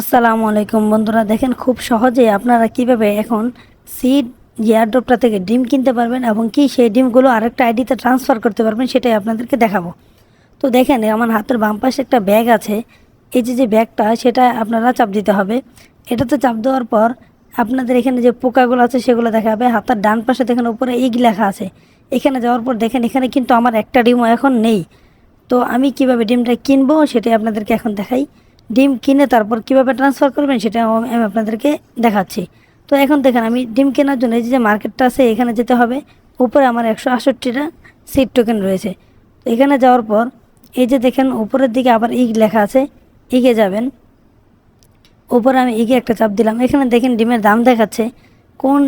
আসসালামু আলাইকুম বন্ধুরা, দেখেন খুব সহজে আপনারা কীভাবে এখন সিড এয়ারড্রপটা থেকে ডিম কিনতে পারবেন এবং কি সেই ডিমগুলো আরেকটা আইডিতে ট্রান্সফার করতে পারবেন সেটাই আপনাদেরকে দেখাবো। তো দেখেন আমার হাতের বাম পাশে একটা ব্যাগ আছে। এই যে যে ব্যাগটা সেটা আপনারা চাপ দিতে হবে। এটাতে চাপ দেওয়ার পর আপনাদের এখানে যে পোকাগুলো আছে সেগুলো দেখাবে। হাতের ডান পাশে দেখেন উপরে ইগ লেখা আছে। এখানে যাওয়ার পর দেখেন, এখানে কিন্তু আমার একটা ডিমও এখন নেই। তো আমি কীভাবে ডিমটা কিনবো সেটাই আপনাদেরকে এখন দেখাই। ডিম কিনে তারপর কীভাবে ট্রান্সফার করবেন সেটা আমি আপনাদেরকে দেখাচ্ছি। তো এখন দেখেন, আমি ডিম কেনার জন্য এই যে মার্কেটটা আছে, এখানে যেতে হবে। উপরে আমার একশো আষট্টিটা সিট টোকেন রয়েছে। এখানে যাওয়ার পর, এই যে দেখেন, উপরের দিকে আবার ইগ লেখা আছে ইগে যাবেন। উপরে আমি ইগে একটা চাপ দিলাম। এখানে দেখেন, ডিমের দাম দেখাচ্ছে। কোন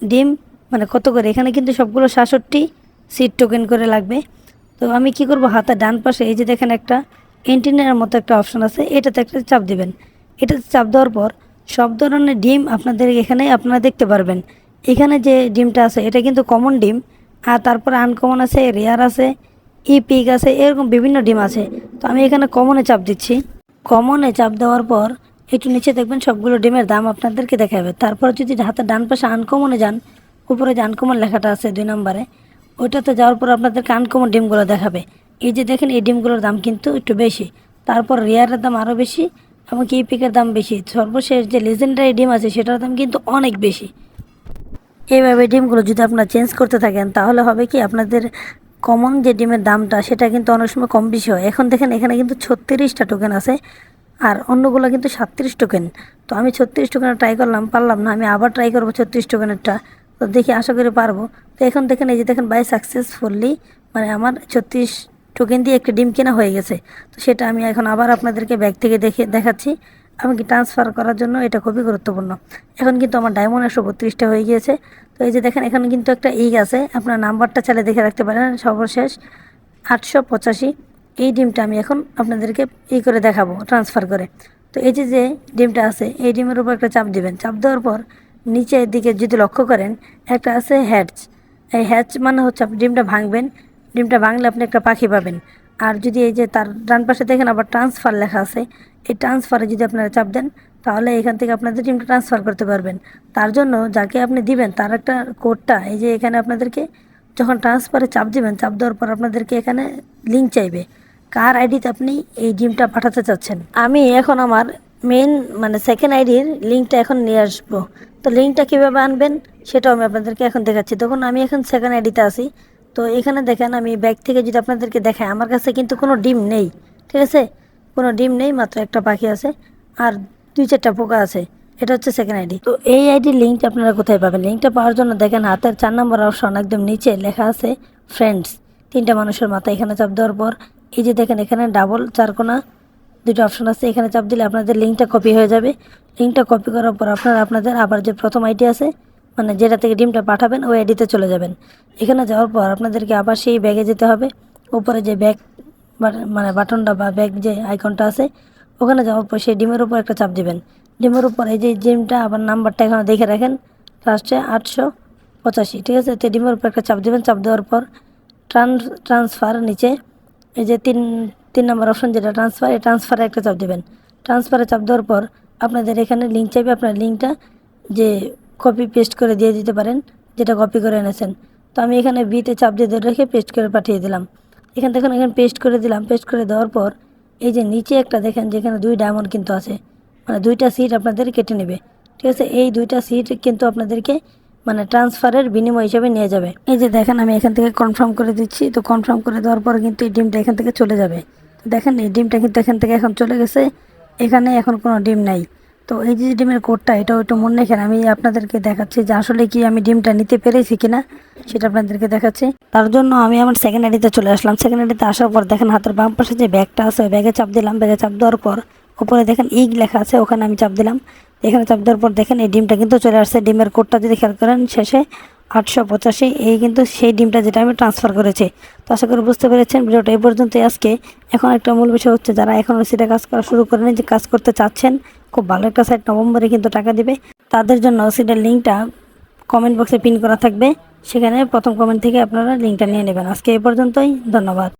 ডিম মানে কত করে? এখানে কিন্তু সবগুলো সাতষট্টি সিট টোকেন করে লাগবে। তো আমি কি করব? হাতের ডান পাশে এই যে দেখেন একটা এন্টিনার মতো একটা অপশন আছে, এটাতে একটা চাপ দিবেন। এটাতে চাপ দেওয়ার পর সব ধরনের ডিম আপনাদের এখানে আপনারা দেখতে পারবেন। এখানে যে ডিমটা আছে, এটা কিন্তু কমন ডিম, আর তারপর আনকমন আছে রেয়ার আছে ই পিক আছে, এরকম বিভিন্ন ডিম আছে। তো আমি এখানে কমনে চাপ দিচ্ছি। কমনে চাপ দেওয়ার পর একটু নিচে দেখবেন সবগুলো ডিমের দাম আপনাদেরকে দেখাবে তারপর যদি হাতের ডান পাশে আনকমনে যান, উপরে যে আনকমন লেখাটা আছে দুই নম্বরে, ওইটাতে যাওয়ার পর আপনাদেরকে আনকমন ডিমগুলো দেখাবে। এই যে দেখেন, এই ডিমগুলোর দাম কিন্তু একটু বেশি। তারপর রেয়ারের দাম আরও বেশি, এমনকি এই পিকের দাম বেশি। সর্বশেষ যে লেজেন্ডারি ডিম আছে, সেটার দাম কিন্তু অনেক বেশি। এইভাবে ডিমগুলো যদি আপনারা চেঞ্জ করতে থাকেন, তাহলে হবে কি, আপনাদের কমন যে ডিমের দামটা, সেটা কিন্তু অনেক সময় কম বেশি হয়। এখন দেখেন, এখানে কিন্তু ছত্রিশটা টোকেন আছে, আর অন্যগুলো কিন্তু সাতত্রিশ টোকেন তো আমি ছত্রিশ টোকেনের ট্রাই করলাম, পারলাম না, আমি আবার ট্রাই করব ছত্রিশ টোকেনেরটা তো দেখি, আশা করি পারব। তো এখন দেখেন, এই যে দেখেন বাই সাকসেসফুললি মানে আমার ছত্রিশ টোকেন দিয়ে একটা ডিম কেনা হয়ে গেছে। তো সেটা আমি এখন আবার আপনাদেরকে ব্যাগ থেকে দেখে দেখাচ্ছি। আমাকে ট্রান্সফার করার জন্য এটা খুবই গুরুত্বপূর্ণ। এখন কিন্তু আমার ডায়মন্ড একশো বত্রিশটা হয়ে গিয়েছে। তো এই যে দেখেন, এখানে কিন্তু একটা ইগ আছে। আপনার নাম্বারটা চালে দেখে রাখতে পারেন। সর্বশেষ আটশো পঁচাশি। এই ডিমটা আমি এখন আপনাদেরকে ই করে দেখাবো ট্রান্সফার করে। তো এই যে যে ডিমটা আছে, এই ডিমের উপর একটা চাপ দিবেন। চাপ দেওয়ার পর নিচের দিকে যদি লক্ষ্য করেন, একটা আছে হ্যাচ এই হ্যাচ মানে হচ্ছে আপনি ডিমটা ভাঙবেন। ডিমটা ভাঙলে আপনি একটা পাখি পাবেন। আর যদি এই যে তার ডান পাশে দেখেন আবার ট্রান্সফার লেখা আছে, এই ট্রান্সফারে যদি আপনারা চাপ দেন, তাহলে এখান থেকে আপনাদের ডিমটা ট্রান্সফার করতে পারবেন। তার জন্য যাকে আপনি দিবেন, তার একটা কোডটা এই যে এখানে আপনাদেরকে যখন ট্রান্সফারে চাপ দিবেন, চাপ দেওয়ার পর আপনাদেরকে এখানে লিঙ্ক চাইবে। কার আইডিতে আপনি এই ডিমটা পাঠাতে চাচ্ছেন? আমি এখন আমার মেন মানে সেকেন্ড আইডির লিঙ্কটা এখন নিয়ে আসব। তো লিঙ্কটা কীভাবে আনবেন, সেটাও আমি আপনাদেরকে এখন দেখাচ্ছি। তখন আমি এখন সেকেন্ড আইডিতে আসি তো এখানে দেখেন আমি ব্যাগ থেকে যদি আপনাদেরকে দেখাই, আমার কাছে কিন্তু কোনো ডিম নেই, ঠিক আছে? কোনো ডিম নেই, মাত্র একটা পাখি আছে আর দুই চারটা পোকা আছে, এটা হচ্ছে সেকেন্ড আইডি তো এই আইডির লিঙ্কটা আপনারা কোথায় পাবেন? লিঙ্কটা পাওয়ার জন্য দেখেন হাতের চার নম্বর অপশন একদম নিচে লেখা আছে ফ্রেন্ডস তিনটা মানুষের মাথা এখানে চাপ দেওয়ার পর, এই যে দেখেন এখানে ডাবল চারকোনা দুটো অপশন আছে, এখানে চাপ দিলে আপনাদের লিঙ্কটা কপি হয়ে যাবে। লিঙ্কটা কপি করার পর আপনারা, আপনাদের আবার যে প্রথম আইডি আছে মানে যেটা থেকে ডিমটা পাঠাবেন, ওই আইডিতে চলে যাবেন। এখানে যাওয়ার পর আপনাদেরকে আবার সেই ব্যাগে যেতে হবে। উপরে যে ব্যাগ মানে বাটনটা বা ব্যাগ যে আইকনটা আছে, ওখানে যাওয়ার পর সেই ডিমের উপর একটা চাপ দিবেন। ডিমের উপর এই যে ডিমটা, আবার নাম্বারটা এখানে দেখে রাখেন। লাস্টে আটশো পঁচাশি, ঠিক আছে? তো ডিমের উপর একটা চাপ দেবেন। চাপ দেওয়ার পর ট্রান্স ট্রান্সফার নিচে, এই যে তিন তিন নম্বর অপশন যেটা, ট্রান্সফার, এই ট্রান্সফারে একটা চাপ দেবেন। ট্রান্সফারে চাপ দেওয়ার পর আপনাদের এখানে লিঙ্ক চাইবে। আপনার লিঙ্কটা যে কপি পেস্ট করে দিয়ে দিতে পারেন, যেটা কপি করে এনেছেন। তো আমি এখানে বিতে চাপ দিয়ে ধরে রেখে পেস্ট করে পাঠিয়ে দিলাম। এখান থেকে এখানে পেস্ট করে দিলাম পেস্ট করে দেওয়ার পর, এই যে নিচে একটা দেখেন, যেখানে দুই ডায়মন্ড কিন্তু আছে মানে দুইটা সিট আপনাদের কেটে নেবে। ঠিক আছে? এই দুইটা সিট কিন্তু আপনাদেরকে মানে ট্রান্সফারের বিনিময় হিসেবে নিয়ে যাবে। এই যে দেখেন, আমি এখান থেকে কনফার্ম করে দিচ্ছি। তো কনফার্ম করে দেওয়ার পর কিন্তু এই ডিমটা এখান থেকে চলে যাবে। দেখেন, এই ডিমটা কিন্তু এখান থেকে এখন চলে গেছে। এখানে এখন কোনো ডিম নাই। তো এই যে ডিমের কোডটা এটাও একটু মনে রেখেন, আমি আপনাদেরকে দেখাচ্ছি যে আসলে কি আমি ডিমটা নিতে পেরেছি কিনা, সেটা আপনাদেরকে দেখাচ্ছি। তার জন্য আমি আমার সেকেন্ড আইডিতে চলে আসলাম। সেকেন্ড আইডিতে আসার পর দেখেন হাতের বাম পাশে যে ব্যাগটা আছে, ওই ব্যাগে চাপ দিলাম। ব্যাগে চাপ দেওয়ার পর উপরে দেখেন ইগ লেখা আছে, ওখানে আমি চাপ দিলাম। এখানে চাপ দেওয়ার পর দেখেন এই ডিমটা কিন্তু চলে আসছে। ডিমের কোডটা যদি খেয়াল করেন, শেষে আটশো পঁচাশি, এই কিন্তু সেই ডিমটা যেটা আমি ট্রান্সফার করেছি। তো আশা করি বুঝতে পেরেছেন, ভিডিওটা এই পর্যন্তই আজকে। এখন একটা মূল বিষয় হচ্ছে, যারা এখনও সেটা কাজ করা শুরু করেনি, যে কাজ করতে চাচ্ছেন খুব ভালো একটা সাইট নভেম্বরে কিন্তু টাকা দিবে। তাদের জন্য সেটার লিঙ্কটা কমেন্ট বক্সে পিন করা থাকবে। সেখানে প্রথম কমেন্ট থেকে আপনারা লিঙ্কটা নিয়ে নেবেন। আজকে এই পর্যন্তই, ধন্যবাদ।